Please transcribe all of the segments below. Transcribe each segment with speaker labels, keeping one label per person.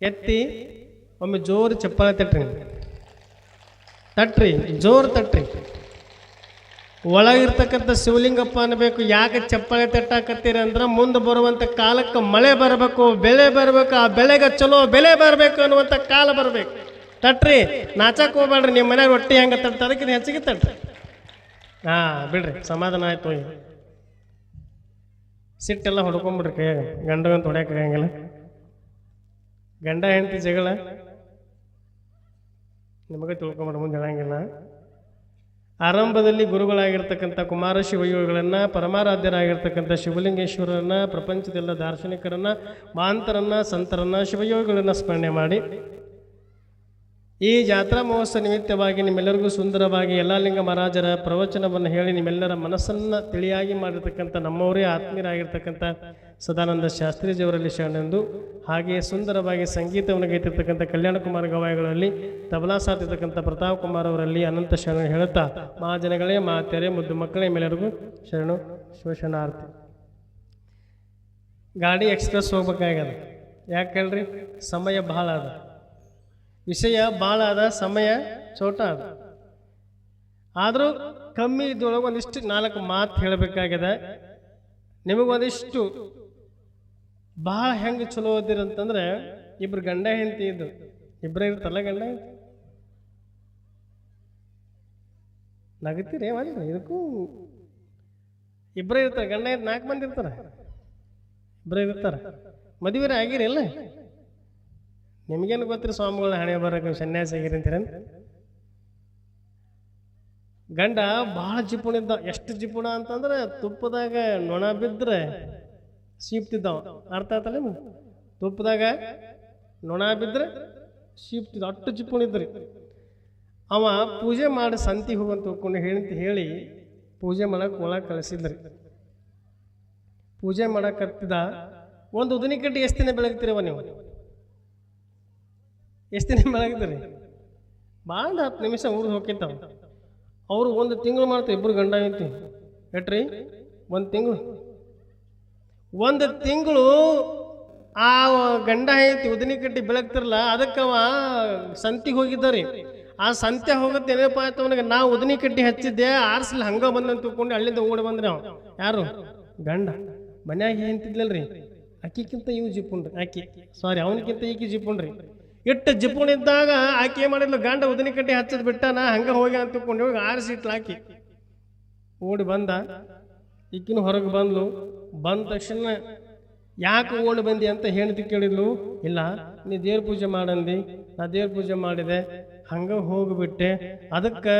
Speaker 1: ಎತ್ತಿ ಒಮ್ಮೆ ಜೋರು ಚಪ್ಪಾಳೆ ತಟ್ರಿ. ತಟ್ರಿ, ಜೋರು ತಟ್ರಿ. ಒಳಗಿರ್ತಕ್ಕಂಥ ಶಿವಲಿಂಗಪ್ಪ ಅನ್ನಬೇಕು, ಯಾಕೆ ಚಪ್ಪಾಳೆ ತಟ್ಟಾಕತ್ತೀರಿ ಅಂದ್ರೆ ಮುಂದೆ ಬರುವಂಥ ಕಾಲಕ್ಕೆ ಮಳೆ ಬರಬೇಕು, ಬೆಳೆ ಬರಬೇಕು, ಆ ಬೆಳೆಗೆ ಚಲೋ ಬೆಲೆ ಬರಬೇಕು ಅನ್ನುವಂಥ ಕಾಲ ಬರಬೇಕು. ತಟ್ರಿ ನಾಚಕ್ಕೆ ಹೋಗ್ಬೇಡ್ರಿ ನಿಮ್ಮ ಮನ್ಯಾಗ ರೊಟ್ಟಿ ಹೆಂಗೆ ತಟ್ಟ ಅದಕ್ಕಿಂತ ಹೆಚ್ಚಿಗೆ ತಟ್ರಿ. ಹಾಂ, ಬಿಡ್ರಿ, ಸಮಾಧಾನ ಆಯ್ತು ಸಿಟ್ಟೆಲ್ಲ ಹೊಡ್ಕೊಂಬಿಡ್ರಿ ಕೈಯಾಗ, ಗಂಡಗಂತ ಹೊಡ್ಯಾಕ ಆಗಂಗಿಲ್ಲ. ಗಂಡ ಹೆಂಡತಿ ಜಗಳ? ನಿಮಗೆ ತಿಳ್ಕೊಂಬಿಡ ಮುಂದೆ ಹೇಳಂಗಿಲ್ಲ. ಆರಂಭದಲ್ಲಿ ಗುರುಗಳಾಗಿರ್ತಕ್ಕಂಥ ಕುಮಾರ ಶಿವಯೋಗಿಗಳನ್ನು ಪರಮಾರಾಧ್ಯರಾಗಿರ್ತಕ್ಕಂಥ ಶಿವಲಿಂಗೇಶ್ವರರನ್ನ, ಪ್ರಪಂಚದೆಲ್ಲ ದಾರ್ಶನಿಕರನ್ನ, ಮಾಂತರನ್ನ, ಸಂತರನ್ನ, ಶಿವಯೋಗಿಗಳನ್ನ ಸ್ಮರಣೆ ಮಾಡಿ ಈ ಜಾತ್ರಾ ಮಹೋತ್ಸವ ನಿಮಿತ್ತವಾಗಿ ನಿಮ್ಮೆಲ್ಲರಿಗೂ ಸುಂದರವಾಗಿ ಯಲ್ಲಾಲಿಂಗ ಮಹಾರಾಜರ ಪ್ರವಚನವನ್ನು ಹೇಳಿ ನಿಮ್ಮೆಲ್ಲರ ಮನಸ್ಸನ್ನು ತಿಳಿಯಾಗಿ ಮಾಡಿರ್ತಕ್ಕಂಥ ನಮ್ಮವರೇ ಆತ್ಮೀಯರಾಗಿರ್ತಕ್ಕಂಥ ಸದಾನಂದ ಶಾಸ್ತ್ರೀಜಿಯವರಲ್ಲಿ ಶರಣೆಂದು ಹಾಗೆಯೇ ಸುಂದರವಾಗಿ ಸಂಗೀತವನ್ನು ಗೈತಿರ್ತಕ್ಕಂಥ ಕಲ್ಯಾಣ ಕುಮಾರ ಗವಾಯಿಗಳಲ್ಲಿ ತಬಲಾ ಸಾತಿರ್ತಕ್ಕಂಥ ಪ್ರತಾಪ್ ಕುಮಾರ್ ಅವರಲ್ಲಿ ಅನಂತ ಶರಣ ಹೇಳುತ್ತಾ ಮಹಾಜನಗಳೇ ಮಾತೆರೆ ಮುದ್ದು ಮಕ್ಕಳೇ ಮೇಲೆಗೂ ಶರಣು ಶೋಷಣಾರ್ಥಿ ಗಾಡಿ ಎಕ್ಸ್ಪ್ರೆಸ್ ಹೋಗ್ಬೇಕಾಗ್ಯದ. ಯಾಕೆ ಹೇಳ್ರಿ? ಸಮಯ ಬಹಳ ಅದ. ವಿಷಯ ಭಾಳ ಅದ, ಸಮಯ ಚೋಟ ಅದ. ಆದರೂ ಕಮ್ಮಿ ಇದ್ದೊಳಗೆ ಒಂದಿಷ್ಟು ನಾಲ್ಕು ಮಾತು ಹೇಳಬೇಕಾಗ್ಯದ. ನಿಮಗೊಂದಿಷ್ಟು ಭಾಳ ಹೆಂಗೆ ಚಲೋ ಓದಿರಂತಂದ್ರೆ ಇಬ್ರು ಗಂಡ ಹೆಂಡತಿ ಇದ್ರು. ಇಬ್ಬರೇ ಇರ್ತಲ್ಲ ಗಂಡ ಹೆಂಡತಿ? ನಗತ್ತೀರಿ ಅಲ್ರಿ ಇದಕ್ಕೂ ಇಬ್ಬರೇ ಇರ್ತಾರೆ, ಗಂಡ ನಾಲ್ಕು ಮಂದಿ ಇರ್ತಾರೆ. ಇಬ್ಬರೇ ಇರ್ತಾರೆ. ಮದುವೆ ಆಗಿರಿ ಅಲ್ಲ ನಿಮಗೇನು ಗೊತ್ತಿರಿ ಸ್ವಾಮಿಗಳ ಹಣೆ ಬರೋಕೆ ಸನ್ಯಾಸಿ ಆಗಿರಿ ಅಂತೀರ? ಗಂಡ ಭಾಳ ಜಿಪುಣಿದ್ದ ಎಷ್ಟು ಜಿಪುಣ ಅಂತಂದ್ರೆ ತುಪ್ಪದಾಗ ನೊಣ ಬಿದ್ದರೆ ಸೀಪ್ತಿದ್ದವ. ಅರ್ಥ ಆತಲ್ಲ ತುಪ್ಪದಾಗ ನೊಣ ಬಿದ್ದರೆ ಸೀಪ್ತಿದ್ದ, ಅಷ್ಟು ಜಿಪುಣಿದ್ರಿ ಅವ ಪೂಜೆ ಮಾಡಿ ಸಂತಿ ಹೋಗಂತ ಹೋಗ್ಕೊಂಡು ಹೇಳಿ ಹೇಳಿ ಪೂಜೆ ಮಾಡಕ್ಕೆ ಒಳಗೆ ಕಳಿಸಿದ್ರಿ. ಪೂಜೆ ಮಾಡಕ್ಕೆ ಒಂದು ಉದಿನಿ ಕಡ್ಡಿ ಎಷ್ಟು ದಿನ ಬೆಳಗ್ತೀರವ ನೀವು? ಎಷ್ಟು ದಿನ ಬೆಳಗ್ತೀರಿ ಭಾಳ ಹತ್ತು ನಿಮಿಷ ಊರಿಗೆ ಹೋಗಿತ್ತಾವ ಅವರು ಒಂದು ತಿಂಗಳು ಮಾಡ್ತಾರೆ ಇಬ್ಬರು ಗಂಡ ಐತಿ ಎಟ್ರಿ? ಒಂದು ತಿಂಗಳು. ಒಂದು ತಿಂಗಳು ಆ ಗಂಡ ಐತಿ ಉದನಿ ಕಟ್ಟಿ ಬೆಳಗ್ತಿರಲ್ಲ ಅದಕ್ಕೆ ಅವ ಸಂತಿಗೆ ಹೋಗಿದ್ದಾರಿ. ಆ ಸಂತೆ ಹೋಗುತ್ತೆ ಏನಪ್ಪ ಆಯ್ತು ಅವನಿಗೆ, ನಾ ಉದಿನಿ ಕಟ್ಟಿ ಹಚ್ಚಿದ್ದೆ, ಆರ್ಸಲ್ ಹಂಗ ಬಂದಂತ ತಿಳ್ಕೊಂಡು ಅಲ್ಲಿಂದ ಓಡಿ ಬಂದ್ರೆ ಅವ. ಯಾರು? ಗಂಡ. ಮನ್ಯಾಗ ಏಂತಿದ್ಲಲ್ರಿ ಅಕ್ಕಿಕ್ಕಿಂತ ಇವು ಜಿಪ್ಪುಂಡ್ರಿ. ಅಕ್ಕಿ. ಸಾರಿ ಅವನಕ್ಕಿಂತ ಈಕಿ ಜಿಪ್ಪುಂಡ್ರಿ. ಇಟ್ಟು ಜಿಪ್ಪುಣಿದ್ದಾಗ ಆಕೆ ಮಾಡಿದ್ಲು? ಗಂಡ ಉದನಿ ಕಟ್ಟಿ ಹಚ್ಚದ್ ಬಿಟ್ಟಾನ, ಹಂಗ ಹೋಗಿ ಅಂತ ತಿಳ್ಕೊಂಡು ಹೋಗಿ ಆರಿಸಿ ಆಕಿ ಓಡಿ ಬಂದ. ಈಕಿನ ಹೊರಗೆ ಬಂದ್ಲು. ಬಂದ ತಕ್ಷಣ ಯಾಕೆ ಓಡಿ ಬಂದಿ ಅಂತ ಹೆಂಡತಿ ಕೇಳಿದ್ಲು, ಇಲ್ಲ, ನೀ ದೇವ್ರ ಪೂಜೆ ಮಾಡಂದಿ, ನಾ ದೇವ್ರ ಪೂಜೆ ಮಾಡಿದೆ, ಹಂಗ ಹೋಗಿಬಿಟ್ಟೆ. ಅದಕ್ಕೆ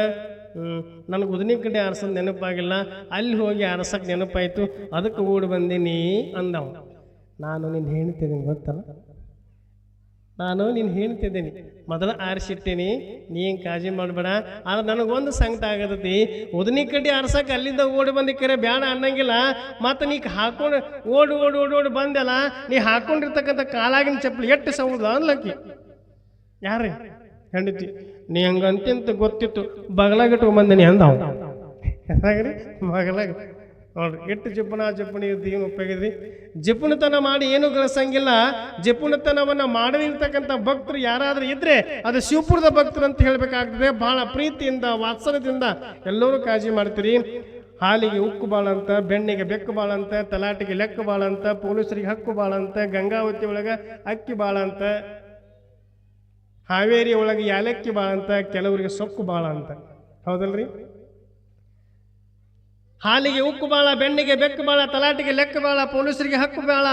Speaker 1: ನನಗೆ ಉದನಿ ಕಡೆ ಆರಿಸೋದು ನೆನಪಾಗಿಲ್ಲ, ಅಲ್ಲಿ ಹೋಗಿ ಆರ್ಸಕ್ಕೆ ನೆನಪಾಯ್ತು, ಅದಕ್ಕೆ ಓಡಿ ಬಂದೀನಿ ಅಂದವ. ನಾನು ನಿನ್ನ ಹೇಳ್ತಿದ್ದೀನಿ ಗೊತ್ತಲ್ಲ? ನಾನು ನೀನು ಹೇಳ್ತಿದ್ದೀನಿ ಮೊದಲು ಆರಿಸಿಟ್ಟೀನಿ ನೀನು ಕಾಜಿ ಮಾಡಬೇಡ. ಆದ್ರೆ ನನಗೊಂದು ಸಂಕಟ ಆಗತೈತಿ. ಉದನಿ ಕಡ್ಡಿ ಆರ್ಸಕ್ಕೆ ಅಲ್ಲಿಂದ ಓಡಿ ಬಂದಿ ಕರೆ, ಬ್ಯಾಡ ಅನ್ನಂಗಿಲ್ಲ. ಮತ್ತು ನೀ ಹಾಕೊಂಡು ಓಡಿ ಓಡಿ ಓಡಿ ಓಡಿ ಬಂದಲ್ಲ ನೀ ಹಾಕೊಂಡಿರ್ತಕ್ಕಂಥ ಕಾಲಾಗಿನ ಚಪ್ಪಲಿ ಎಟ್ಟು ಸೌದ ಅನ್ಲಕ್ಕಿ? ಯಾರೇ ಹೆಂಡತಿ. ನೀ ಹಂಗಂತಿಂತ ಗೊತ್ತಿತ್ತು ಬಗಲಾಗಿಟ್ಟು ಬಂದಿನಿ ಅಂದ ಬಗಲಾಗ. ನೋಡ್ರಿ ಜಪುನ ಜಿಪ್ಪಣಿ ಇದ್ದು ಏನು ಉಪಯೋಗಿದ್ರಿ ಜಪುನತನ ಮಾಡಿ ಏನು ಗಳಿಸಂಗಿಲ್ಲ. ಜಪುನತನವನ್ನು ಮಾಡದಿರ್ತಕ್ಕಂಥ ಭಕ್ತರು ಯಾರಾದರೂ ಇದ್ರೆ ಅದು ಶಿವಪುರದ ಭಕ್ತರು ಅಂತ ಹೇಳಬೇಕಾಗ್ತದೆ. ಬಹಳ ಪ್ರೀತಿಯಿಂದ, ವಾತ್ಸಲ್ಯದಿಂದ ಎಲ್ಲರೂ ಕಾಳಜಿ ಮಾಡ್ತೀರಿ. ಹಾಲಿಗೆ ಉಕ್ಕು ಬಾಳಂತ, ಬೆಣ್ಣಿಗೆ ಬೆಕ್ಕು ಬಾಳಂತ, ತಲಾಟಿಗೆ ಲೆಕ್ಕು ಬಾಳ ಅಂತ ಪೊಲೀಸರಿಗೆ ಹಕ್ಕು ಬಾಳಂತ, ಗಂಗಾವತಿ ಒಳಗೆ ಅಕ್ಕಿ ಬಾಳಂತ, ಹಾವೇರಿ ಒಳಗೆ ಯಾಲಕ್ಕಿ ಬಾಳ ಅಂತ ಕೆಲವರಿಗೆ ಸೊಕ್ಕು ಬಾಳಂತ. ಹೌದಲ್ರಿ? ಹಾಲಿಗೆ ಉಕ್ಕು ಬಾಳ, ಬೆಣ್ಣಿಗೆ ಬೆಕ್ಕು ಬಾಳ, ತಲಾಟಿಗೆ ಲೆಕ್ಕ ಬಾಳ, ಪೊಲೀಸರಿಗೆ ಹಕ್ಕು ಬಾಳ.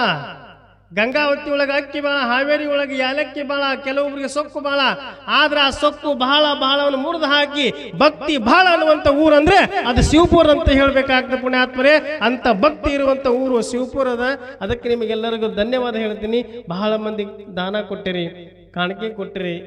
Speaker 1: ಗಂಗಾವತಿ ಒಳಗೆ ಅಕ್ಕಿ ಬಾಳ, ಹಾವೇರಿ ಒಳಗೆ ಯಾಲಕ್ಕಿ ಬಾಳ ಕೆಲವೊಬ್ಬರಿಗೆ ಸೊಕ್ಕು ಬಾಳ. ಆದ್ರೆ ಆ ಸೊಕ್ಕು ಬಹಳ, ಬಹಳವನ್ನು ಮುರಿದು ಹಾಕಿ ಭಕ್ತಿ ಬಹಳ ಅನ್ನುವಂಥ ಊರಂದ್ರೆ ಅದು ಶಿವಪುರ ಅಂತ ಹೇಳ್ಬೇಕಾಗ್ತದೆ ಪುಣ್ಯಾತ್ಮರೇ. ಅಂತ ಭಕ್ತಿ ಇರುವಂಥ ಊರು ಶಿವಪುರದ. ಅದಕ್ಕೆ ನಿಮಗೆಲ್ಲರಿಗೂ ಧನ್ಯವಾದ ಹೇಳ್ತೀನಿ. ಬಹಳ ಮಂದಿ ದಾನ ಕೊಟ್ಟಿರಿ, ಕಾಣಿಕೆ ಕೊಟ್ಟಿರಿ.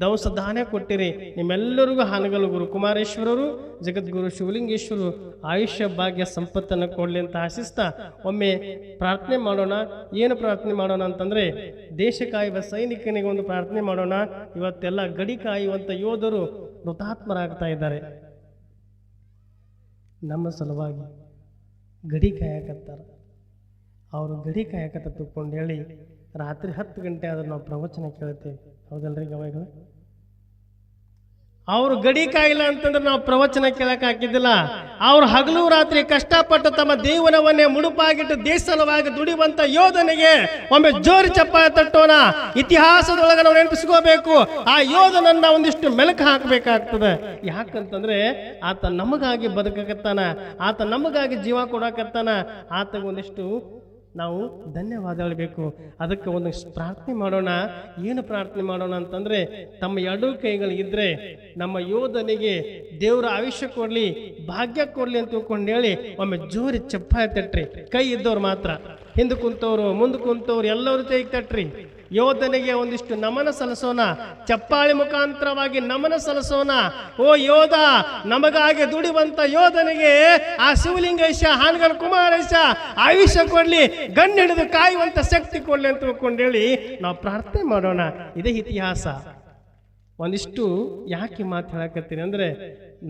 Speaker 1: ದವಸ ದಾನ ಕೊಟ್ಟಿರಿ. ನಿಮ್ಮೆಲ್ಲರಿಗೂ ಹಾನಗಲು ಗುರು ಕುಮಾರೇಶ್ವರರು, ಜಗದ್ಗುರು ಶಿವಲಿಂಗೇಶ್ವರರು ಆಯುಷ್ಯ ಭಾಗ್ಯ ಸಂಪತ್ತನ್ನು ಕೊಡಲಿ ಅಂತ ಆಶಿಸ್ತಾ. ಒಮ್ಮೆ ಪ್ರಾರ್ಥನೆ ಮಾಡೋಣ. ಏನು ಪ್ರಾರ್ಥನೆ ಮಾಡೋಣ ಅಂತಂದ್ರೆ, ದೇಶ ಕಾಯುವ ಸೈನಿಕನಿಗೆ ಒಂದು ಪ್ರಾರ್ಥನೆ ಮಾಡೋಣ. ಇವತ್ತೆಲ್ಲ ಗಡಿ ಕಾಯುವಂಥ ಯೋಧರು ಮೃತಾತ್ಮರಾಗ್ತಾ ಇದ್ದಾರೆ. ನಮ್ಮ ಸಲುವಾಗಿ ಗಡಿ ಕಾಯಕತ್ತಾರೆ. ಅವರು ಗಡಿ ಕಾಯಕತ್ತ ತಿಳ್ಕೊಂಡು ಹೇಳಿ, ರಾತ್ರಿ ಹತ್ತು ಗಂಟೆ ಆದ್ರೆ ನಾವು ಪ್ರವಚನ ಕೇಳ್ತೇವೆ ಹೌದಲ್ರಿ ಗವಾಯಿಗಳು? ಅವ್ರು ಗಡಿ ಕಾಯಿಲ್ಲ ಅಂತಂದ್ರೆ ನಾವು ಪ್ರವಚನ ಕೇಳಕ್ ಹಾಕಿದ್ದಿಲ್ಲ. ಅವ್ರು ಹಗಲು ರಾತ್ರಿ ಕಷ್ಟಪಟ್ಟು ತಮ್ಮ ದೇವನವನ್ನೇ ಮುಡುಪಾಗಿಟ್ಟು ದೇಶ ಸಲುವಾಗಿ ದುಡಿಯುವಂತ ಯೋಧನಿಗೆ ಒಮ್ಮೆ ಜೋರಿ ಚಪ್ಪಾಳೆ ತಟ್ಟೋಣ. ಇತಿಹಾಸದೊಳಗೆ ನಾವು ನೆನಪಿಸ್ಕೋಬೇಕು. ಆ ಯೋಧನನ್ನ ಒಂದಿಷ್ಟು ಮೆಲುಕು ಹಾಕಬೇಕಾಗ್ತದೆ. ಯಾಕಂತಂದ್ರೆ ಆತ ನಮಗಾಗಿ ಬದುಕಕತ್ತಾನ. ಆತ ನಮಗಾಗಿ ಜೀವ ಕೊಡಕತ್ತಾನ. ಆತಗೆ ಒಂದಿಷ್ಟು ನಾವು ಧನ್ಯವಾದ ಹೇಳಬೇಕು ಅದಕ್ಕೆ ಒಂದು ಪ್ರಾರ್ಥನೆ ಮಾಡೋಣ. ಏನು ಪ್ರಾರ್ಥನೆ ಮಾಡೋಣ ಅಂತಂದ್ರೆ, ತಮ್ಮ ಎರಡು ಇದ್ದರೆ ನಮ್ಮ ಯೋಧನಿಗೆ ದೇವರ ಆಯುಷ್ಯ ಕೊಡಲಿ, ಭಾಗ್ಯ ಕೊಡಲಿ ಅಂತ ತಿಳ್ಕೊಂಡು ಹೇಳಿ, ಒಮ್ಮೆ ಜೋರಿ ಚಪ್ಪಾಳೆ ತಟ್ರಿ. ಕೈ ಇದ್ದವ್ರು ಮಾತ್ರ. ಹಿಂದೆ ಕುಂತವ್ರು, ಮುಂದೆ ಕುಂತವ್ರು ಎಲ್ಲರೂ ಕೈ ತಟ್ರಿ. ಯೋಧನಿಗೆ ಒಂದಿಷ್ಟು ನಮನ ಸಲ್ಲಿಸೋಣ. ಚಪ್ಪಾಳಿ ಮುಖಾಂತರವಾಗಿ ನಮನ ಸಲ್ಲಿಸೋಣ. ಓ ಯೋಧ, ನಮಗಾಗಿ ದುಡಿವಂತ ಯೋಧನಿಗೆ ಆ ಶಿವಲಿಂಗೇಶ, ಹಾನಗಲ್ ಕುಮಾರೇಶ ಆಯುಷ್ಯ ಕೊಡ್ಲಿ ಗಣ್ಣಿಡಿದು ಕಾಯುವಂತ ಶಕ್ತಿ ಕೊಡ್ಲಿ ಅಂತ ತಿಳ್ಕೊಂಡು ಹೇಳಿ ನಾವು ಪ್ರಾರ್ಥನೆ ಮಾಡೋಣ. ಇದೇ ಇತಿಹಾಸ. ಒಂದಿಷ್ಟು ಯಾಕೆ ಮಾತು ಹೇಳಕತ್ತೀನಿ ಅಂದ್ರೆ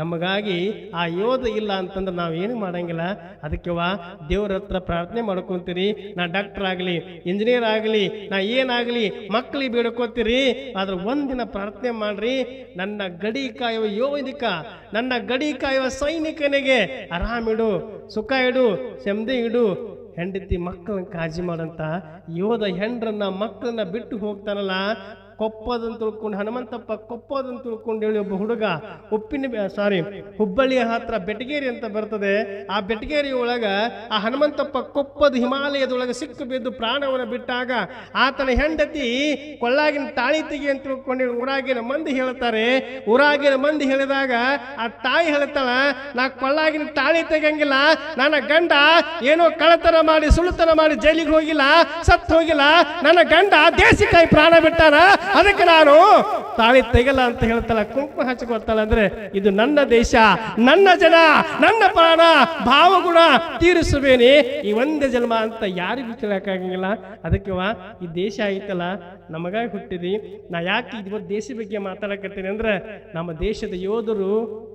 Speaker 1: ನಮಗಾಗಿ ಆ ಯೋಧ ಇಲ್ಲ ಅಂತಂದ್ರೆ ನಾವು ಏನು ಮಾಡಂಗಿಲ್ಲ. ಅದಕ್ಕೆ ವಾ ದೇವ್ರ ಹತ್ರ ಪ್ರಾರ್ಥನೆ ಮಾಡ್ಕೊತೀರಿ. ನಾ ಡಾಕ್ಟರ್ ಆಗಲಿ ಇಂಜಿನಿಯರ್ ಆಗಲಿ, ನಾ ಏನಾಗಲಿ ಮಕ್ಕಳಿಗೆ ಬೇಡ್ಕೋತೀರಿ. ಆದ್ರೆ ಒಂದಿನ ಪ್ರಾರ್ಥನೆ ಮಾಡ್ರಿ. ನನ್ನ ಗಡಿ ಕಾಯುವ ಯೋಧಿಕ, ನನ್ನ ಗಡಿ ಕಾಯುವ ಸೈನಿಕನಿಗೆ ಆರಾಮಿಡು ಸುಖ ಇಡು ಸೆಮ್ದೆ ಇಡು. ಹೆಂಡತಿ ಮಕ್ಕಳನ್ನ ಕಾಳಜಿ ಮಾಡಂತ ಯೋಧ ಹೆಂಡ್ರನ್ನ ಮಕ್ಕಳನ್ನ ಬಿಟ್ಟು ಹೋಗ್ತಾನಲ್ಲ ಕೊಪ್ಪದಂತ ತಿಳ್ಕೊಂಡು, ಹನುಮಂತಪ್ಪ ಕೊಪ್ಪದಂತ ತಿಳ್ಕೊಂಡು ಹೇಳಿ ಒಬ್ಬ ಹುಡುಗ, ಉಪ್ಪಿನ ಸಾರಿ ಹುಬ್ಬಳ್ಳಿಯ ಹತ್ರ ಬೆಟಗೇರಿ ಅಂತ ಬರ್ತದೆ. ಆ ಬೆಟಗೇರಿ ಒಳಗ ಆ ಹನುಮಂತಪ್ಪ ಕೊಪ್ಪದ ಹಿಮಾಲಯದೊಳಗೆ ಸಿಕ್ಕು ಬಿದ್ದು ಪ್ರಾಣವನ್ನು ಬಿಟ್ಟಾಗ ಆತನ ಹೆಂಡತಿ ಕೊಳ್ಳಾಗಿನ ತಾಳಿ ತೆಗಿ ಅಂತ ತಿಳ್ಕೊಂಡು ಊರಾಗಿನ ಮಂದಿ ಹೇಳ್ತಾರೆ. ಊರಾಗಿನ ಮಂದಿ ಹೇಳಿದಾಗ ಆ ತಾಯಿ ಹೇಳ್ತಾಳ, ನಾ ಕೊಳ್ಳಾಗಿನ ತಾಳಿ ತೆಗಂಗಿಲ್ಲ ನನ್ನ ಗಂಡ ಏನೋ ಕಳತನ ಮಾಡಿ ಸುಳ್ಳುತನ ಮಾಡಿ ಜೈಲಿಗೆ ಹೋಗಿಲ್ಲ, ಸತ್ತು ಹೋಗಿಲ್ಲ, ನನ್ನ ಗಂಡ ದೇಸಿಕಾಯಿ ಪ್ರಾಣ ಬಿಟ್ಟಾರ ಅದಕ್ಕೆ ನಾನು ತಾಳಿ ತೆಗಲ್ಲ ಅಂತ ಹೇಳ್ತಾಳ ಕುಂಕುಮ ಹಚ್ಕೊಳ್ತಾಳ ಅಂದ್ರೆ ಇದು ನನ್ನ ದೇಶ, ನನ್ನ ಜನ, ನನ್ನ ಪ್ರಾಣ, ಭಾವಗುಣ ತೀರಿಸುವೇನೆ. ಈ ಒಂದೇ ಜನ್ಮ ಅಂತ ಯಾರಿಗೂ ಕೇಳಕ್ಕಾಗಂಗಿಲ್ಲ ಅದಕ್ಕೆ ಈ ದೇಶ ಐತಲ್ಲ, ನಮಗಾಗಿ ಹುಟ್ಟಿದಿ. ನಾ ಯಾಕೆ ಇವತ್ತು ದೇಶ ಬಗ್ಗೆ ಮಾತಾಡಕತ್ತೀನಿ ಅಂದ್ರೆ, ನಮ್ಮ ದೇಶದ ಯೋಧರು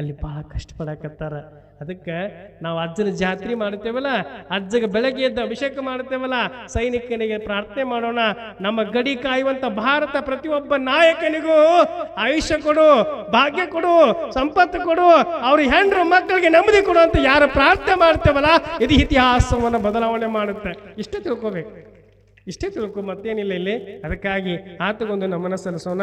Speaker 1: ಅಲ್ಲಿ ಬಹಳ ಕಷ್ಟಪಡಕತ್ತಾರ. ಅದಕ್ಕೆ ನಾವು ಅಜ್ಜನ ಜಾತ್ರೆ ಮಾಡ್ತೇವಲ್ಲ, ಅಜ್ಜಗೆ ಬೆಳಗ್ಗೆ ಎದ್ದು ಅಭಿಷೇಕ ಮಾಡ್ತೇವಲ್ಲ, ಸೈನಿಕನಿಗೆ ಪ್ರಾರ್ಥನೆ ಮಾಡೋಣ. ನಮ್ಮ ಗಡಿ ಕಾಯುವಂತ ಭಾರತ ಪ್ರತಿಯೊಬ್ಬ ನಾಯಕನಿಗೂ ಆಯುಷ್ಯ ಕೊಡು, ಭಾಗ್ಯ ಕೊಡು, ಸಂಪತ್ತು ಕೊಡು, ಅವ್ರ ಹೆಂಡ್ರು ಮಕ್ಕಳಿಗೆ ನೆಮ್ಮದಿ ಕೊಡು ಅಂತ ಯಾರು ಪ್ರಾರ್ಥನೆ ಮಾಡ್ತೇವಲ್ಲ, ಇದು ಇತಿಹಾಸವನ್ನು ಬದಲಾವಣೆ ಮಾಡುತ್ತೆ. ಇಷ್ಟೇ ತಿಳ್ಕೊಬೇಕು. ಇಷ್ಟೇ ತಿಳ್ಕೊ ಮತ್ತೇನಿಲ್ಲ ಇಲ್ಲಿ. ಅದಕ್ಕಾಗಿ ಆತಗೊಂದು ನಮನ ಸಲ್ಲಿಸೋಣ.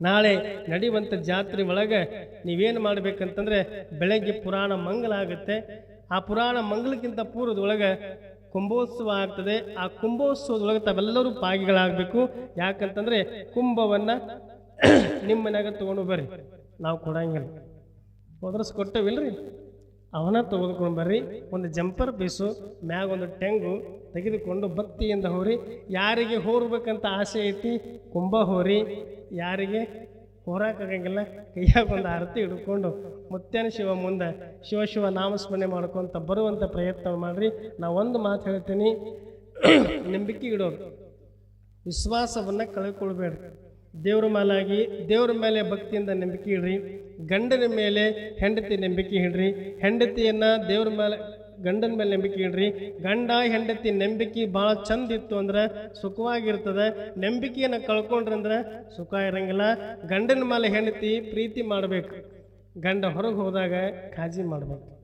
Speaker 1: ನಾಳೆ ನಡೆಯುವಂಥ ಜಾತ್ರೆ ಒಳಗೆ ನೀವೇನು ಮಾಡಬೇಕಂತಂದರೆ ಬೆಳಗ್ಗೆ ಪುರಾಣ ಮಂಗಲ ಆಗುತ್ತೆ. ಆ ಪುರಾಣ ಮಂಗಲಕ್ಕಿಂತ ಪೂರ್ವದೊಳಗೆ ಕುಂಭೋತ್ಸವ ಆಗ್ತದೆ. ಆ ಕುಂಭೋತ್ಸವದೊಳಗೆ ತಾವೆಲ್ಲರೂ ಭಾಗಿಗಳಾಗಬೇಕು. ಯಾಕಂತಂದರೆ ಕುಂಭವನ್ನ ನಿಮ್ಮ ಮನ್ಯಾಗ ತಗೊಂಡು ಬರ್ರಿ. ನಾವು ಕೊಡಂಗಿಲ್ಲ. ಕೊಟ್ಟೇವಿಲ್ಲ ಕೊಟ್ಟವಿಲ್ರಿ ಅವನ ತೆಗೆದುಕೊಂಡು ಬರ್ರಿ, ಒಂದು ಜಂಪರ್ ಪೀಸು, ಮ್ಯಾಗ ಒಂದು ಟೆಂಗು ತೆಗೆದುಕೊಂಡು ಬತ್ತಿಯಿಂದ ಹೋರಿ. ಯಾರಿಗೆ ಹೋರ್ಬೇಕಂತ ಆಸೆ ಐತಿ, ಕುಂಭ ಹೋರಿ. ಯಾರಿಗೆ ಹೋರಾಕಾಗಂಗಿಲ್ಲ, ಕೈಯಾಗ ಒಂದು ಆರತಿ ಹಿಡ್ಕೊಂಡು ಮುತ್ಯನ ಶಿವ ಮುಂದೆ ಶಿವ ಶಿವ ನಾಮಸ್ಮರಣೆ ಮಾಡ್ಕೊಂತ ಬರುವಂಥ ಪ್ರಯತ್ನ ಮಾಡ್ರಿ. ನಾ ಒಂದು ಮಾತು ಹೇಳ್ತೀನಿ, ನಂಬಿಕೆ ಇಡೋದು ವಿಶ್ವಾಸವನ್ನು ಕಳ್ಕೊಳ್ಬೇಡ್ರಿ. ದೇವ್ರ ಮೇಲಾಗಿ, ದೇವ್ರ ಮೇಲೆ ಭಕ್ತಿಯಿಂದ ನಂಬಿಕೆ ಇಡ್ರಿ. ಗಂಡನ ಮೇಲೆ ಹೆಂಡತಿ ನಂಬಿಕೆ ಇಡ್ರಿ. ಹೆಂಡತಿಯನ್ನ ದೇವ್ರ ಮೇಲೆ, ಗಂಡನ ಮೇಲೆ ನಂಬಿಕೆ ಇಡ್ರಿ. ಗಂಡ ಹೆಂಡತಿ ನಂಬಿಕೆ ಭಾಳ ಚಂದ ಇತ್ತು ಅಂದ್ರೆ ಸುಖವಾಗಿರ್ತದೆ. ನಂಬಿಕೆಯನ್ನು ಕಳ್ಕೊಂಡ್ರಂದ್ರೆ ಸುಖ ಇರಂಗಿಲ್ಲ. ಗಂಡನ ಮೇಲೆ ಹೆಂಡತಿ ಪ್ರೀತಿ ಮಾಡಬೇಕು. ಗಂಡ ಹೊರಗೆ ಹೋದಾಗ ಕಾಜಿ ಮಾಡಬೇಕು.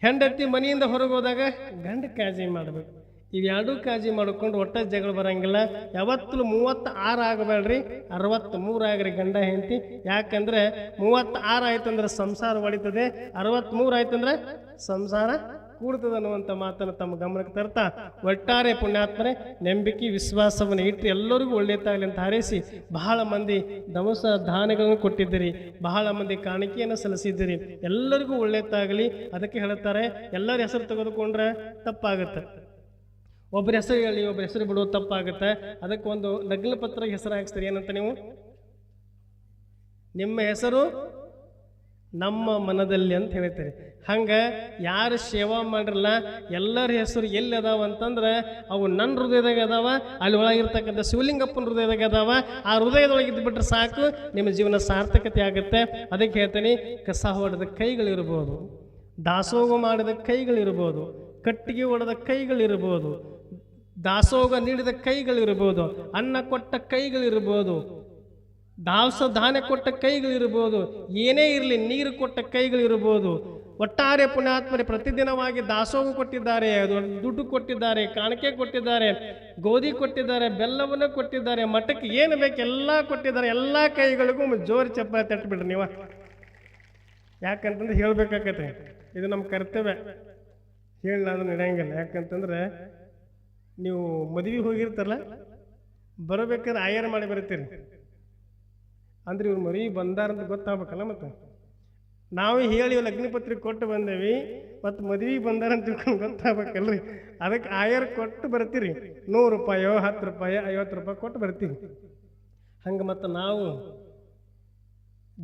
Speaker 1: ಹೆಂಡತಿ ಮನೆಯಿಂದ ಹೊರಗೆ ಹೋದಾಗ ಗಂಡ ಕಾಜಿ ಮಾಡಬೇಕು. ಇವೆರಡೂ ಕಾಳಜಿ ಮಾಡ್ಕೊಂಡು ಒಟ್ಟ ಜಗಳ ಬರಂಗಿಲ್ಲ. ಯಾವತ್ತೂ ಮೂವತ್ತು ಆರು ಆಗಬೇಡ್ರಿ. ಅರವತ್ತು ಮೂರು ಆಗ್ರಿ ಗಂಡ ಹೆಂಡತಿ. ಯಾಕಂದ್ರೆ ಮೂವತ್ತು ಆರು ಆಯ್ತಂದ್ರೆ ಸಂಸಾರ ಹೊಡಿತದೆ ಆಯ್ತು ಆಯ್ತಂದ್ರೆ ಸಂಸಾರ ಕೂಡ್ತದೆ ಅನ್ನುವಂಥ ಮಾತನ್ನು ತಮ್ಮ ಗಮನಕ್ಕೆ ತರ್ತಾ ಒಟ್ಟಾರೆ ಪುಣ್ಯಾತ್ಮನೆ ನಂಬಿಕೆ, ವಿಶ್ವಾಸವನ್ನು ಇಟ್ಟು ಎಲ್ಲರಿಗೂ ಒಳ್ಳೆಯದಾಗಲಿ ಅಂತ ಹಾರೈಸಿ ಬಹಳ ಮಂದಿ ದವಸ ದಾನಗಳನ್ನು ಕೊಟ್ಟಿದ್ದೀರಿ. ಬಹಳ ಮಂದಿ ಕಾಣಿಕೆಯನ್ನು ಸಲ್ಲಿಸಿದ್ದೀರಿ. ಎಲ್ಲರಿಗೂ ಒಳ್ಳೆಯದಾಗಲಿ. ಅದಕ್ಕೆ ಹೇಳುತ್ತಾರೆ ಎಲ್ಲರ ಹೆಸರು ತೆಗೆದುಕೊಂಡ್ರೆ ತಪ್ಪಾಗುತ್ತೆ. ಒಬ್ಬರ ಹೆಸರು ಹೇಳಿ, ಒಬ್ಬರ ಹೆಸರು ಬಿಡೋದು ತಪ್ಪಾಗುತ್ತೆ. ಅದಕ್ಕೆ ಒಂದು ಲಗ್ನ ಪತ್ರ ಹೆಸರು ಹಾಕ್ಸ್ತೀರಿ. ಏನಂತ ನೀವು? ನಿಮ್ಮ ಹೆಸರು ನಮ್ಮ ಮನದಲ್ಲಿ ಅಂತ ಹೇಳ್ತೀರಿ. ಹಂಗೆ ಯಾರು ಸೇವಾ ಮಾಡಿರಲ್ಲ, ಎಲ್ಲರ ಹೆಸರು ಎಲ್ಲಿ ಅದಾವ ಅಂತಂದ್ರೆ, ಅವು ನನ್ನ ಹೃದಯದಾಗ ಅದಾವ, ಅಲ್ಲಿ ಒಳಗಿರ್ತಕ್ಕಂಥ ಶಿವಲಿಂಗಪ್ಪನ ಹೃದಯದಾಗ ಅದಾವ. ಆ ಹೃದಯದೊಳಗೆ ಇದ್ಬಿಟ್ರೆ ಸಾಕು, ನಿಮ್ಮ ಜೀವನ ಸಾರ್ಥಕತೆ ಆಗುತ್ತೆ. ಅದಕ್ಕೆ ಹೇಳ್ತೀನಿ, ಕಸ ಹೊಡೆದ ಕೈಗಳಿರ್ಬೋದು, ದಾಸೋಹ ಮಾಡಿದ ಕೈಗಳಿರ್ಬೋದು, ಕಟ್ಟಿಗೆ ಹೊಡೆದ ಕೈಗಳಿರ್ಬೋದು ದಾಸೋಗ ನೀಡಿದ ಕೈಗಳಿರ್ಬೋದು, ಅನ್ನ ಕೊಟ್ಟ ಕೈಗಳಿರ್ಬೋದು ದಾಸ ಧಾನ್ಯ ಕೊಟ್ಟ ಕೈಗಳಿರ್ಬೋದು, ಏನೇ ಇರಲಿ ನೀರು ಕೊಟ್ಟ ಕೈಗಳಿರ್ಬೋದು, ಒಟ್ಟಾರೆ ಪುಣ್ಯಾತ್ಮರೇ ಪ್ರತಿದಿನವಾಗಿ ದಾಸೋಗ ಕೊಟ್ಟಿದ್ದಾರೆ ಅದು ದುಡ್ಡು ಕೊಟ್ಟಿದ್ದಾರೆ, ಕಾಣಿಕೆ ಕೊಟ್ಟಿದ್ದಾರೆ, ಗೋಧಿ ಕೊಟ್ಟಿದ್ದಾರೆ, ಬೆಲ್ಲವನ್ನು ಕೊಟ್ಟಿದ್ದಾರೆ, ಮಠಕ್ಕೆ ಏನು ಬೇಕು ಎಲ್ಲ ಕೊಟ್ಟಿದ್ದಾರೆ, ಎಲ್ಲ ಕೈಗಳಿಗೂ ಜೋರು ಚಪ್ಪಾಳೆ ತಟ್ಬಿಡ್ರಿ ನೀವು. ಯಾಕಂತಂದ್ರೆ ಹೇಳ್ಬೇಕಾಗತ್ತೆ ಇದು ನಮ್ಮ ಕರ್ತವ್ಯ. ಹೇಳಿ ನಾನು ನಡೆಯಂಗಿಲ್ಲ. ಯಾಕಂತಂದ್ರೆ ನೀವು ಮದುವೆ ಹೋಗಿರ್ತಾರಲ್ಲ, ಬರಬೇಕಾದ್ರೆ ಆಯರ್ ಮಾಡಿ ಬರುತ್ತೀರಿ. ಅಂದ್ರೆ ಇವ್ರು ಮರಿ ಬಂದಾರಂತ ಗೊತ್ತಾಗ್ಬೇಕಲ್ಲ ಮತ್ತೆ? ನಾವು ಹೇಳಿ ಲಗ್ನ ಪತ್ರಿಕೆ ಕೊಟ್ಟು ಬಂದೇವಿ, ಮತ್ತು ಮದ್ವೆ ಬಂದಾರಂತ ತಿಳ್ಕೊಂಡು ಗೊತ್ತಾಗ್ಬೇಕಲ್ರಿ. ಅದಕ್ಕೆ ಆಯರ್ ಕೊಟ್ಟು ಬರ್ತೀರಿ ನೂರು ರೂಪಾಯೋ, ಹತ್ತು ರೂಪಾಯಿ, ಐವತ್ತು ರೂಪಾಯಿ ಕೊಟ್ಟು ಬರ್ತೀವಿ ಹಂಗೆ ಮತ್ತು ನಾವು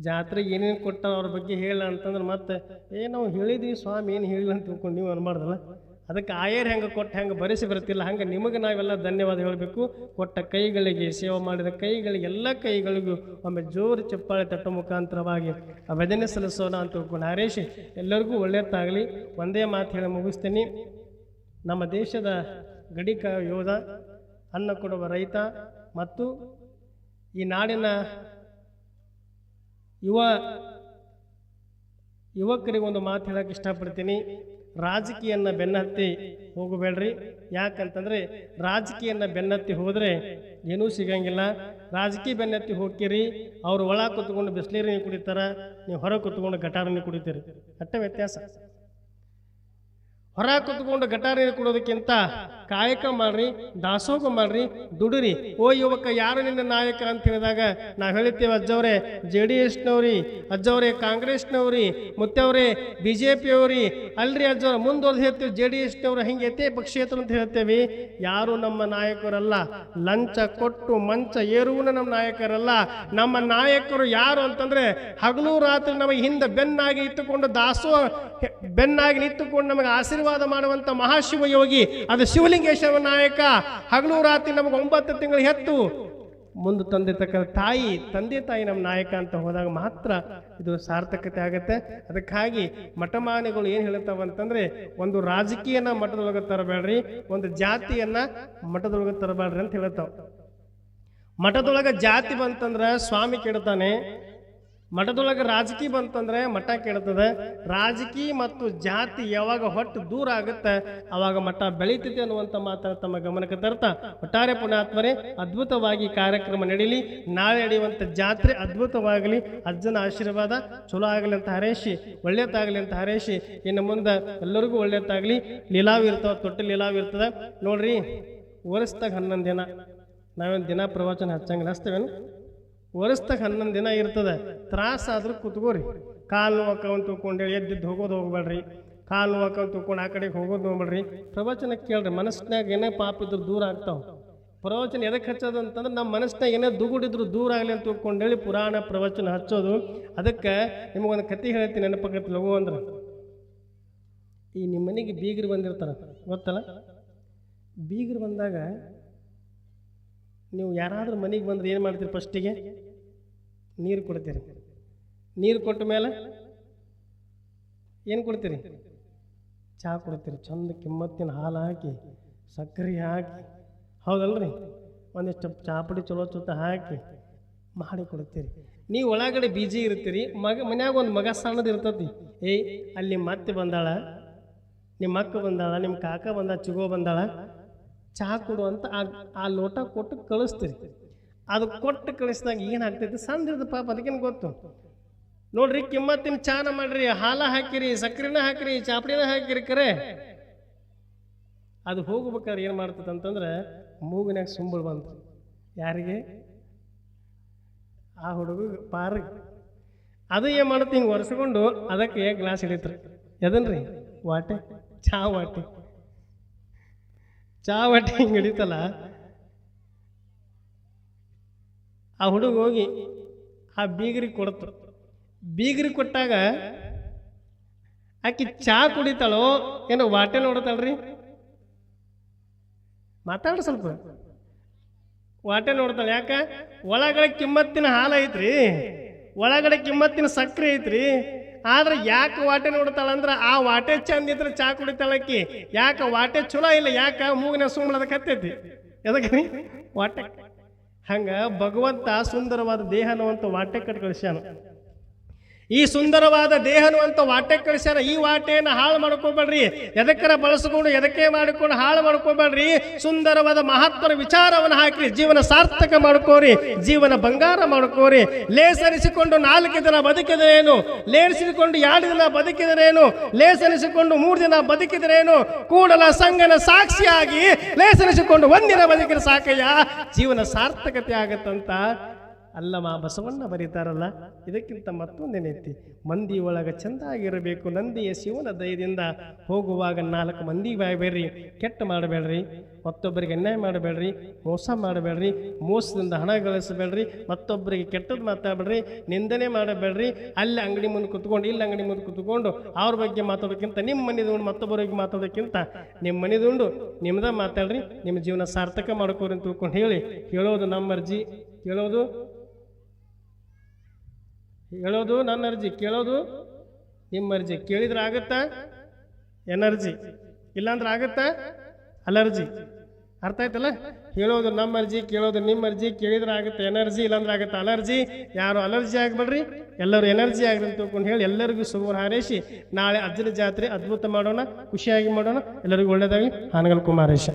Speaker 1: ಜಾತ್ರೆಗೆ ಏನೇನು ಕೊಟ್ಟ ಅವ್ರ ಬಗ್ಗೆ ಹೇಳ ಅಂತಂದ್ರೆ ಮತ್ತೆ, ಏ ನಾವು ಹೇಳಿದ್ವಿ ಸ್ವಾಮಿ, ಏನು ಹೇಳಿಲ್ಲ ಅಂತ ತಿಳ್ಕೊಂಡು ನೀವು ಅನ್ಬಾರ್ದಲ್ಲ? ಅದಕ್ಕೆ ಆಯರ್ ಹೆಂಗೆ ಕೊಟ್ಟು ಹೆಂಗೆ ಭರಿಸಿ ಬರ್ತಿಲ್ಲ ಹಂಗೆ ನಿಮಗೆ ನಾವೆಲ್ಲ ಧನ್ಯವಾದ ಹೇಳಬೇಕು. ಕೊಟ್ಟ ಕೈಗಳಿಗೆ, ಸೇವೆ ಮಾಡಿದ ಕೈಗಳಿಗೆ, ಎಲ್ಲ ಕೈಗಳಿಗೂ ಒಮ್ಮೆ ಜೋರು ಚಪ್ಪಾಳೆ ತಟ್ಟ ಮುಖಾಂತರವಾಗಿ ಅಭಜನೆ ಸಲ್ಲಿಸೋಣ ಅಂತ ಹರೇಶ್, ಎಲ್ಲರಿಗೂ ಒಳ್ಳೆಯದಾಗಲಿ ಒಂದೇ ಮಾತು ಹೇಳಿ ಮುಗಿಸ್ತೀನಿ. ನಮ್ಮ ದೇಶದ ಗಡಿಕ ಯೋಧ, ಅನ್ನ ಕೊಡುವ ರೈತ ಮತ್ತು ಈ ನಾಡಿನ ಯುವ, ಯುವಕರಿಗೆ ಒಂದು ಮಾತು ಹೇಳೋಕ್ಕೆ ಇಷ್ಟಪಡ್ತೀನಿ. ರಾಜಕೀಯನ ಬೆನ್ನತ್ತಿ ಹೋಗಬೇಡ್ರಿ. ಯಾಕಂತಂದ್ರೆ ರಾಜಕೀಯನ ಬೆನ್ನತ್ತಿ ಹೋದರೆ ಏನೂ ಸಿಗಂಗಿಲ್ಲ. ರಾಜಕೀಯ ಬೆನ್ನತ್ತಿ ಹೋಗ್ತೀರಿ, ಅವ್ರು ಒಳ ಕುತ್ಕೊಂಡು ಬಿಸ್ಲೇರಿ ಕುಡಿತಾರೆ, ನೀವು ಹೊರ ಕುತ್ಕೊಂಡು ಗಟಾರನೇ ಕುಡಿತೀರಿ. ಅಟ್ಟ ವ್ಯತ್ಯಾಸ. ಹೊರ ಕುತ್ಕೊಂಡು ಗಟಾರ ಕೊಡೋದಕ್ಕಿಂತ ಕಾಯಕ ಮಾಡ್ರಿ ದಾಸೋಗ ಮಾಡ್ರಿ, ದುಡಿರಿ. ಓ ಯುವಕ, ಯಾರು ನಿನ್ನ ನಾಯಕ ಅಂತ ಹೇಳಿದಾಗ ನಾವು ಹೇಳ್ತೇವೆ, ಅಜ್ಜವ್ರೆ, ಜೆ ಡಿ ಎಸ್ನವ್ರಿ, ಅಜ್ಜವ್ರೆ, ಕಾಂಗ್ರೆಸ್ನವ್ರಿ ಮುತ್ತವ್ರೆ ಬಿ ಜೆ ಪಿಯವ್ರಿ. ಅಲ್ರಿ ಅಜ್ಜವ್ರ ಮುಂದೊಂದು ಹೇಳ್ತೀವಿ, ಜೆ ಡಿ ಎಸ್ನವ್ರು ಹಿಂಗೆ ಎತ್ತೇ ಪಕ್ಷೇತರ ಅಂತ ಹೇಳ್ತೇವೆ. ಯಾರು ನಮ್ಮ ನಾಯಕರಲ್ಲ, ಲಂಚ ಕೊಟ್ಟು ಮಂಚ ಏರುವನ ನಮ್ಮ ನಾಯಕರಲ್ಲ. ನಮ್ಮ ನಾಯಕರು ಯಾರು ಅಂತಂದ್ರೆ ಹಗಲು ರಾತ್ರಿ ನಮಗೆ ಹಿಂದೆ ಬೆನ್ನಾಗಿ ಇಟ್ಟುಕೊಂಡು ದಾಸೋ ಬೆನ್ನಾಗಿ ನಿಂತುಕೊಂಡು ನಮಗೆ ಆಶೀರ್ವಾದ ಮಾಡುವಂತ ಮಹಾಶಿವ ಯೋಗಿ ಅದು ಶಿವಲಿಂಗೇಶ್ವರ ನಾಯಕ. ಹಗಲು ರಾತ್ರಿ ನಮಗೆ ಒಂಬತ್ತು ತಿಂಗಳು ಹೆತ್ತು. ಮುಂದೆ ತಂದಿರ್ತಕ್ಕಂಥ ತಾಯಿ, ತಂದೆ ತಾಯಿ ನಮ್ಮ ನಾಯಕ ಅಂತ ಹೋದಾಗ ಮಾತ್ರ ಇದು ಸಾರ್ಥಕತೆ ಆಗುತ್ತೆ. ಅದಕ್ಕಾಗಿ ಮಠಮಾನಿಗಳು ಏನು ಹೇಳ್ತಾವ ಅಂತಂದ್ರೆ, ಒಂದು ರಾಜಕೀಯನ ಮಠದೊಳಗೆ ತರಬೇಡ್ರಿ, ಒಂದು ಜಾತಿಯನ್ನ ಮಠದೊಳಗೆ ತರಬೇಡ್ರಿ ಅಂತ ಹೇಳ್ತಾವ. ಮಠದೊಳಗೆ ಜಾತಿ ಬಂತಂದ್ರೆ ಸ್ವಾಮಿ ಕೆಡ್ತಾನೆ ಮಠದೊಳಗೆ ರಾಜಕೀಯ ಬಂತಂದ್ರೆ ಮಠ ಕೆಡ್ತದೆ ರಾಜಕೀಯ ಮತ್ತು ಜಾತಿ ಯಾವಾಗ ಹೊಟ್ಟು ದೂರ ಆಗುತ್ತೆ, ಅವಾಗ ಮಠ ಬೆಳೀತದೆ ಅನ್ನುವಂಥ ಮಾತನ್ನು ತಮ್ಮ ಗಮನಕ್ಕೆ ತರ್ತಾ. ಒಟ್ಟಾರೆ ಪುಣ್ಯಾತ್ಮರೇ, ಅದ್ಭುತವಾಗಿ ಕಾರ್ಯಕ್ರಮ ನಡೀಲಿ. ನಾಳೆ ನಡೆಯುವಂಥ ಜಾತ್ರೆ ಅದ್ಭುತವಾಗಲಿ. ಅಜ್ಜನ ಆಶೀರ್ವಾದ ಚಲೋ ಆಗಲಿ ಅಂತ ಹರೇಶಿ ಒಳ್ಳೇದಾಗಲಿ ಅಂತ ಹರೇಶಿ ಇನ್ನು ಮುಂದೆ ಎಲ್ಲರಿಗೂ ಒಳ್ಳೇದಾಗಲಿ ಲೀಲಾವ್ ಇರ್ತಾವ ತೊಟ್ಟು ಲೀಲಾವ್ ಇರ್ತದೆ. ನೋಡ್ರಿ, ಓರಿಸ್ದಾಗ ಹನ್ನೊಂದು ದಿನ. ನಾವೇನು ದಿನ ಪ್ರವಚನ ಹಚ್ಚಂಗಿಲ್ಲ ಹಚ್ತೇವೇನು ವರ್ಷದಾಗ ಹನ್ನೊಂದು ದಿನ ಇರ್ತದೆ. ತ್ರಾಸಾದ್ರೂ ಕುತ್ಕೋರಿ. ಕಾಲು ನೋವಕ್ಕವಂತ ತಿಳ್ಕೊಂಡು ಎದ್ದಿದ್ದು ಹೋಗೋದು ಹೋಗ್ಬೇಡ್ರಿ. ಕಾಲು ನೋವಕ್ಕವಂತ ತಿಳ್ಕೊಂಡು ಆ ಕಡೆಗೆ ಹೋಗೋದು ನೋಡ್ಬೇಡ್ರಿ ಪ್ರವಚನ ಕೇಳ್ರಿ. ಮನಸ್ಸಿನಾಗ ಏನೇ ಪಾಪ ಇದ್ರು ದೂರ ಆಗ್ತಾವೆ. ಪ್ರವಚನ ಎದಕ್ಕೆ ಹಚ್ಚೋದು ಅಂತಂದ್ರೆ ನಮ್ಮ ಮನಸ್ಸಿನಾಗ ಏನೇ ದುಗುಡಿದ್ರು ದೂರ ಆಗಲಿ ಅಂತ ತಿಳ್ಕೊಂಡೇಳಿ ಪುರಾಣ ಪ್ರವಚನ ಹಚ್ಚೋದು. ಅದಕ್ಕೆ ನಿಮಗೊಂದು ಕತೆ ಹೇಳ್ತೀನಿ ನೆನಪಾಗತ್ತೆ ಲಘು ಅಂದ್ರೆ. ಈ ನಿಮ್ಮ ಮನೆಗೆ ಬೀಗರು ಬಂದಿರ್ತಾರ. ಗೊತ್ತಲ್ಲ? ಬೀಗರು ಬಂದಾಗ ನೀವು ಯಾರಾದರೂ ಮನೆಗೆ ಬಂದ್ರೆ ಏನು ಮಾಡ್ತೀರಿ ಫಸ್ಟಿಗೆ ನೀರು ಕೊಡ್ತೀರಿ. ನೀರು ಕೊಟ್ಟ ಮೇಲೆ ಏನು ಕೊಡ್ತೀರಿ? ಚಹಾ ಕೊಡ್ತೀರಿ. ಚಂದ ಕಿಮ್ಮತ್ತಿನ ಹಾಲು ಹಾಕಿ, ಸಕ್ಕರೆ ಹಾಕಿ, ಹೌದಲ್ರಿ? ಒಂದಿಷ್ಟು ಚಾಪುಡಿ ಚಲೋ ಚೊತ್ತ ಹಾಕಿ ಮಾಡಿ ಕೊಡ್ತೀರಿ. ನೀವು ಒಳಗಡೆ ಬೀಜಿ ಇರ್ತೀರಿ, ಮಗ ಮನ್ಯಾಗ ಒಂದು ಮಗ ಸಣ್ಣದು ಇರ್ತತಿ. ಏಯ್ ಅಲ್ಲಿ ಮತ್ತೆ ಬಂದಾಳ ನಿಮ್ಮ ಅಕ್ಕ ಬಂದಾಳ ನಿಮ್ಮ ಕಾಕ ಬಂದ ಚಿಗೋ ಬಂದಾಳ ಚಹಾ ಕೊಡು ಅಂತ ಆ ಲೋಟ ಕೊಟ್ಟು ಕಳಿಸ್ತೀರಿ. ಅದು ಕೊಟ್ಟು ಕಳಿಸಿದಾಗ ಏನಾಗ್ತೈತಿ ಸಣ್ಣ ಪಾಪ, ಅದಕ್ಕೇನು ಗೊತ್ತು? ನೋಡ್ರಿ ಕಿಮ್ಮತ್ತಿನ ಚಾನ ಮಾಡ್ರಿ. ಹಾಲ ಹಾಕಿರಿ, ಸಕ್ಕರೆನ ಹಾಕಿರಿ, ಚಾಪಡಿನ ಹಾಕಿರಿ ಕರೆ. ಅದು ಹೋಗ್ಬೇಕಾದ್ರೆ ಏನು ಮಾಡ್ತದೆ ಅಂತಂದ್ರೆ ಮೂಗಿನಾಗ ಸುಂಬಳು ಬಂತು. ಯಾರಿಗೆ? ಆ ಹುಡುಗ ಪಾರ ಅದು ಏನು ಮಾಡುತ್ತೆ? ಹಿಂಗೆ ಒರೆಸ್ಕೊಂಡು ಅದಕ್ಕೆ ಗ್ಲಾಸ್ ಹಿಡಿತ್ರಿ. ಎದನ್ರಿ? ವಾಟೆ? ಚಹಾ ವಾಟೆ. ಚಾ ವಾಟೆ ಹಿಂಗೆ ಹಿಡಿತಲ್ಲ. ಆ ಹುಡುಗ ಹೋಗಿ ಆ ಬೀಗರಿಗೆ ಕೊಡ್ತು. ಬೀಗರಿಗೆ ಕೊಟ್ಟಾಗ ಆಕಿ ಚಾ ಕುಡಿತಾಳೋ ಏನೋ ವಾಟೆ ನೋಡ್ತಾಳ್ರಿ? ಮಾತಾಡ್ರಿ ಸ್ವಲ್ಪ. ವಾಟೆ ನೋಡ್ತಾಳೆ. ಯಾಕ? ಒಳಗಡೆ ಕಿಮ್ಮತ್ತಿನ ಹಾಲು ಐತ್ರಿ. ಒಳಗಡೆ ಕಿಮ್ಮತ್ತಿನ ಸಕ್ಕರೆ ಐತ್ರಿ. ಆದ್ರೆ ಯಾಕೆ ವಾಟೆ ನೋಡ್ತಾಳಂದ್ರ ಆ ವಾಟೆ ಚಂದ ಇದ್ರೆ ಚಾ ಕುಡಿತಾಳಕ್ಕಿ ಯಾಕೆ ವಾಟೆ ಚಲೋ ಇಲ್ಲ, ಯಾಕೆ ಮೂಗಿನ ಸುಮ್ಮಳದ ಕತ್ತೈತಿ ಎದಕ್ಕೆ ವಾಟೆ. ಹಂಗ ಭಗವಂತ ಸುಂದರವಾದ ದೇಹ ಅನ್ನುವಂಥ ವಾಟೆ ಕಟ್ ಕಳಿಸ್ಯಾನ. ಈ ಸುಂದರವಾದ ದೇಹನುವಂತ ವಾಟೆ ಕಳಿಸ್ಯಾರ ಈ ವಾಟೆಯನ್ನು ಹಾಳು ಮಾಡ್ಕೋಬೇಡ್ರಿ. ಎದಕ್ಕರ ಬಳಸ್ಕೊಂಡು, ಎದಕ್ಕೆ ಮಾಡಿಕೊಂಡು ಹಾಳು ಮಾಡ್ಕೋಬೇಡ್ರಿ. ಸುಂದರವಾದ ಮಹತ್ವದ ವಿಚಾರವನ್ನು ಹಾಕಿ ಜೀವನ ಸಾರ್ಥಕ ಮಾಡ್ಕೋರಿ. ಜೀವನ ಬಂಗಾರ ಮಾಡ್ಕೋರಿ. ಲೇಸರಿಸಿಕೊಂಡು ನಾಲ್ಕು ದಿನ ಬದುಕಿದರೇನು? ಲೇರಿಸಿಕೊಂಡು ಎರಡು ದಿನ ಬದುಕಿದರೇನು? ಲೇಸರಿಸಿಕೊಂಡು ಮೂರು ದಿನ ಬದುಕಿದರೇನು? ಕೂಡಲ ಸಂಘನ ಸಾಕ್ಷಿಯಾಗಿ ಲೇಸರಿಸಿಕೊಂಡು ಒಂದಿನ ಬದುಕಿದ್ರೆ ಸಾಕಯ್ಯ? ಜೀವನ ಸಾರ್ಥಕತೆ ಆಗತ್ತಂತ ಅಲ್ಲಮ್ಮ ಬಸವಣ್ಣ ಬರೀತಾರಲ್ಲ? ಇದಕ್ಕಿಂತ ಮತ್ತೊಂದೇನೈತಿ ಮಂದಿ ಒಳಗೆ ಚೆಂದಾಗಿರಬೇಕು, ನಂದಿಯ ಶಿವನ ದಯದಿಂದ ಹೋಗುವಾಗ ನಾಲ್ಕು ಮಂದಿ ಬಾಯಬೇಡ್ರಿ ಕೆಟ್ಟ ಮಾಡಬೇಡ್ರಿ. ಮತ್ತೊಬ್ಬರಿಗೆ ಅನ್ಯಾಯ ಮಾಡಬೇಡ್ರಿ. ಮೋಸ ಮಾಡಬೇಡ್ರಿ. ಮೋಸದಿಂದ ಹಣ ಗಳಿಸಬೇಡ್ರಿ. ಮತ್ತೊಬ್ಬರಿಗೆ ಕೆಟ್ಟದ್ದು ಮಾತಾಡಬೇಡ್ರಿ. ನಿಂದನೆ ಮಾಡಬೇಡ್ರಿ. ಅಲ್ಲಿ ಅಂಗಡಿ ಮುಂದೆ ಕುತ್ಕೊಂಡು, ಇಲ್ಲಿ ಅಂಗಡಿ ಮುಂದೆ ಕುತ್ಕೊಂಡು ಅವ್ರ ಬಗ್ಗೆ ಮಾತಾಡೋಕ್ಕಿಂತ ನಿಮ್ಮ ಮನೆದು ಉಂಡು ಮತ್ತೊಬ್ಬರಿಗೆ ಮಾತಾಡೋಕ್ಕಿಂತ ನಿಮ್ಮ ಮನೆದುಂಡು ನಿಮ್ದ ಮಾತಾಡ್ರಿ. ನಿಮ್ಮ ಜೀವನ ಸಾರ್ಥಕ ಮಾಡ್ಕೋರಿ ಅಂತ ತಿಳ್ಕೊಂಡು ಹೇಳಿ. ಹೇಳೋದು ನಮ್ಮ ಅರ್ಜಿ. ಕೇಳೋದು ಹೇಳೋದು ನನ್ನ ಅರ್ಜಿ, ಕೇಳೋದು ನಿಮ್ಮ ಅರ್ಜಿ. ಕೇಳಿದ್ರೆ ಆಗುತ್ತಾ? ಎನರ್ಜಿ ಇಲ್ಲಾಂದ್ರೆ ಆಗುತ್ತಾ? ಅಲರ್ಜಿ. ಅರ್ಥ ಆಯ್ತಲ್ಲ? ಹೇಳೋದು ನಮ್ಮ ಅರ್ಜಿ, ಕೇಳೋದು ನಿಮ್ಮ ಅರ್ಜಿ. ಕೇಳಿದ್ರೆ ಆಗುತ್ತೆ? ಎನರ್ಜಿ ಇಲ್ಲಾಂದ್ರೆ ಆಗುತ್ತೆ? ಅಲರ್ಜಿ. ಯಾರು ಅಲರ್ಜಿ ಆಗಬೇಡ್ರಿ? ಎಲ್ಲರೂ ಎನರ್ಜಿ ಆಗ್ರಿ ಅಂತ ತಿಳ್ಕೊಂಡು ಹೇಳಿ ಎಲ್ಲರಿಗೂ ಸುಮಾರು ಹಾರೈಸಿ ನಾಳೆ ಅಜ್ಜನ ಜಾತ್ರೆ ಅದ್ಭುತ ಮಾಡೋಣ, ಖುಷಿಯಾಗಿ ಮಾಡೋಣ. ಎಲ್ಲರಿಗೂ ಒಳ್ಳೆಯದಾಗಲಿ. ಹಾನಗಲ್ ಕುಮಾರೇಶ.